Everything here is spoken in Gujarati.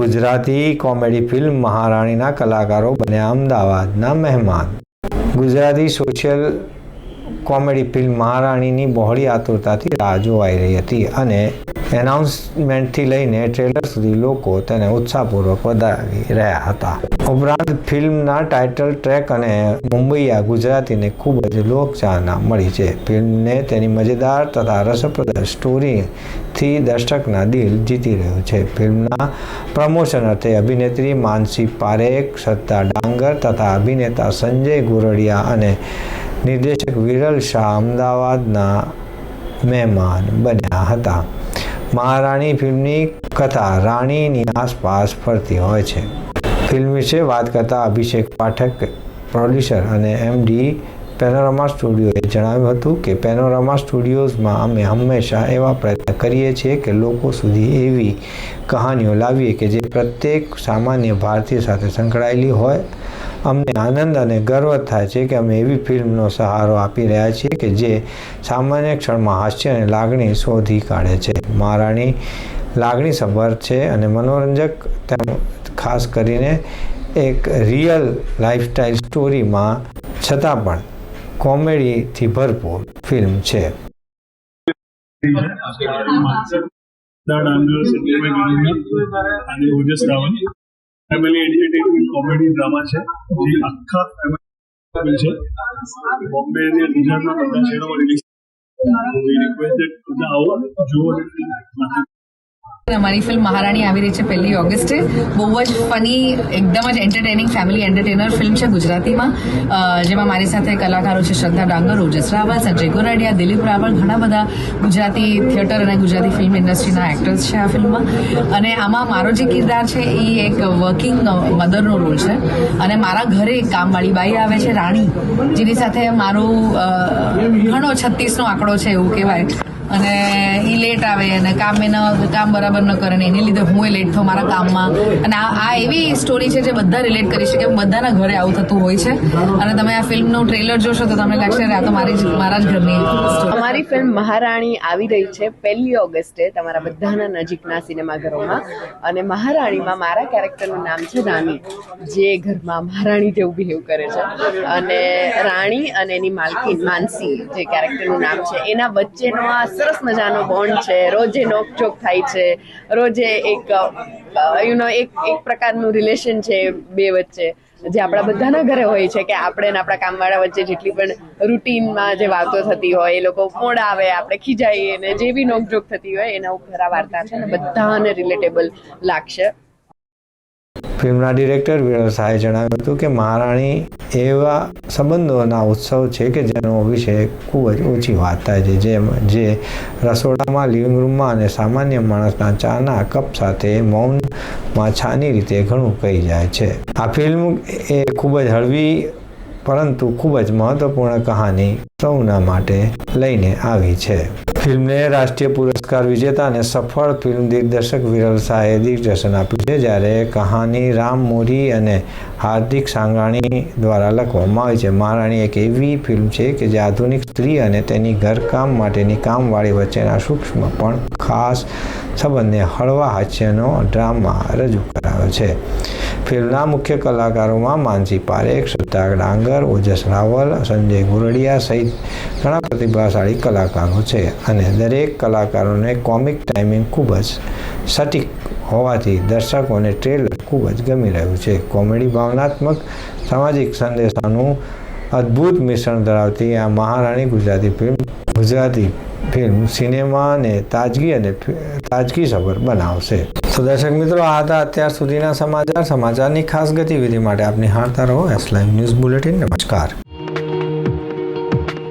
ગુજરાતી કોમેડી ફિલ્મ મહારાણીના કલાકારો બન્યા અમદાવાદના મહેમાન. ગુજરાતી સોશિયલ કોમેડી ફિલ્મ મહારાણીની બહોળી આતુરતાથી રાહ જોવાઈ રહી હતી અને એનાઉન્સમેન્ટથી લઈને ટ્રેલર સુધી લોકો તેને ઉત્સાહપૂર્વક વધાવી રહ્યા હતા. ઉપરાંત ફિલ્મના ટાઇટલ ટ્રેક અને મુંબઈયા ગુજરાતીને ખૂબ જ લોકચાહના મળી છે. ફિલ્મને તેની મજેદાર તથા રસપ્રદ સ્ટોરીથી દર્શકના દિલ જીતી રહ્યું છે. ફિલ્મના પ્રમોશન અર્થે અભિનેત્રી માનસી પારેખ શ્રદ્ધા ડાંગર તથા અભિનેતા સંજય ગોરડિયા અને નિર્દેશક વિરલ શાહ અમદાવાદના મહેમાન બન્યા હતા. મહારાણી ફિલ્મની કથા રાણીની આસપાસ ફરતી હોય છે. ફિલ્મ વિશે વાત કરતા અભિષેક પાઠક, પ્રોડ્યુસર અને એમડી પેનોરામા સ્ટુડિયોએ જણાવ્યું હતું કે પેનોરામા સ્ટુડિયોઝમાં અમે હંમેશા એવા પ્રયત્ન કરીએ છીએ કે લોકો સુધી એવી કહાનીઓ લાવીએ કે જે પ્રત્યેક સામાન્ય ભારતીય સાથે સંકળાયેલી હોય. અમને આનંદ અને ગર્વ થાય છે કે અમે એવી ફિલ્મનો સહારો આપી રહ્યા છીએ કે જે સામાન્ય ક્ષણમાં હાસ્ય અને લાગણી શોધી કાઢે છે. મહારાણી લાગણી સભર છે અને મનોરંજક તેમ ખાસ કરીને એક રિયલ લાઈફસ્ટાઈલ સ્ટોરીમાં છતાં પણ કોમેડીથી ભરપૂર ફિલ્મ છે. ફેમિલી એન્ટરટેનમેન્ટ કોમેડી ડ્રામા છે બોમ્બે અમારી ફિલ્મ મહારાણી આવી રહી છે પહેલી ઓગસ્ટે. બહુ જ ફની એકદમ જ એન્ટરટેનિંગ ફેમિલી એન્ટરટેનર ફિલ્મ છે ગુજરાતીમાં. જેમાં મારી સાથે કલાકારો છે શ્રદ્ધા ડાંગર, ઓજસ રાવલ, સંજય ગોરાડિયા, દિલીપ રાવલ, ઘણા બધા ગુજરાતી થિયેટર અને ગુજરાતી ફિલ્મ ઇન્ડસ્ટ્રીના એક્ટર્સ છે આ ફિલ્મમાં અને આમાં મારો જે કિરદાર છે એ એક વર્કિંગ મધરનો રોલ છે. અને મારા ઘરે કામવાળી બાઈ આવે છે, રાણી. જેની સાથે મારું ઘણો છત્રીસનો આંકડો છે એવું કહેવાય. અને એ લેટ આવે અને કામે ન, કામ બરાબર ન કરે ને એને લીધે હું લેટ થાઉં મારા કામમાં. અને આ એવી સ્ટોરી છે જે બધા રિલેટ કરી શકે બધાના ઘરે આવું થતું હોય છે. અને તમે આ ફિલ્મનું ટ્રેલર જોશો તો તમને લાગશે આ તો મારી જ, મારા જ ઘરની અમારી ફિલ્મ મહારાણી આવી રહી છે પહેલી ઓગસ્ટે તમારા બધાના નજીકના સિનેમાઘરોમાં. અને મહારાણીમાં મારા કેરેક્ટરનું નામ છે રાની જે ઘરમાં મહારાણી જેવું બિહેવ કરે છે. અને રાણી અને એની માલકીન માનસી જે કેરેક્ટરનું નામ છે, એના વચ્ચેનો આ સરસ મજાનો બોન્ડ છે. રોજે નોકઝોક થાય છે. રોજે એક યુ નો એક એક પ્રકારનું રિલેશન છે બે વચ્ચે. જે આપણા બધાના ઘરે હોય છે કે આપણે આપણા કામવાળા વચ્ચે જેટલી પણ રૂટીનમાં જે વાતો થતી હોય, એ લોકો મોડા આવે, આપણે ખીજાઈએ ને જે બી નોકઝોક થતી હોય, એના ઉપર આ વાર્તા છે ને બધાને રિલેટેબલ લાગશે. ફિલ્મના ડિરેક્ટર વિરલ શાહે જણાવ્યું હતું કે મહારાણી એવા સંબંધોના ઉત્સવ છે કે જેનો વિશે ખૂબ જ ઓછી વાત થાય છે, જેમ જે રસોડામાં લિવિંગ રૂમમાં અને સામાન્ય માણસના ચાના કપ સાથે મૌનમાં છાની રીતે ઘણું કહી જાય છે. આ ફિલ્મ એ ખૂબ જ હળવી, પરંતુ ખૂબ જ મહત્વપૂર્ણ કહાની સૌના માટે લઈને આવી છે. ફિલ્મને રાષ્ટ્રીય પુરસ્કાર વિજેતા અને સફળ ફિલ્મ દિગ્દર્શક વિરલ શાહે દિગ્દર્શન આપ્યું છે, જ્યારે કહાની રામ મોરી અને હાર્દિક સાંગાણી દ્વારા લખવામાં આવી છે. મહારાણી એક એવી ફિલ્મ છે કે જે આધુનિક સ્ત્રી અને તેની ઘરકામ માટેની કામવાળી વચ્ચેના સૂક્ષ્મ પણ ખાસ સંબંધને હળવા હાસ્યનો ડ્રામા રજૂ કરાયો છે. ફિલ્મના મુખ્ય કલાકારોમાં માનસી પારેખ શ્રદ્ધા ડાંગર, ઓજસ રાવલ, સંજય ગુરડિયા સહિત ઘણા પ્રતિભાશાળી કલાકારો છે. અને દરેક કલાકારોને કોમિક ટાઈમિંગ ખૂબ જ સટીક હોવાથી દર્શકોને ટ્રેલર ખૂબ જ ગમી રહ્યું છે. કોમેડી ભાવનાત્મક સામાજિક સંદેશાનું અદ્ભુત મિશ્રણ ધરાવતી આ મહારાણી ગુજરાતી ફિલ્મ ગુજરાતી ફિલ્મ સિનેમાને તાજગી અને તાજગી સભર બનાવશે. તો દર્શક મિત્રો, આ હતા અત્યાર સુધીના સમાચાર. સમાચારની ખાસ ગતિવિધિ માટે આપની હારતા રહો. એસ લાઈવ ન્યૂઝ બુલેટિન નમસ્કાર.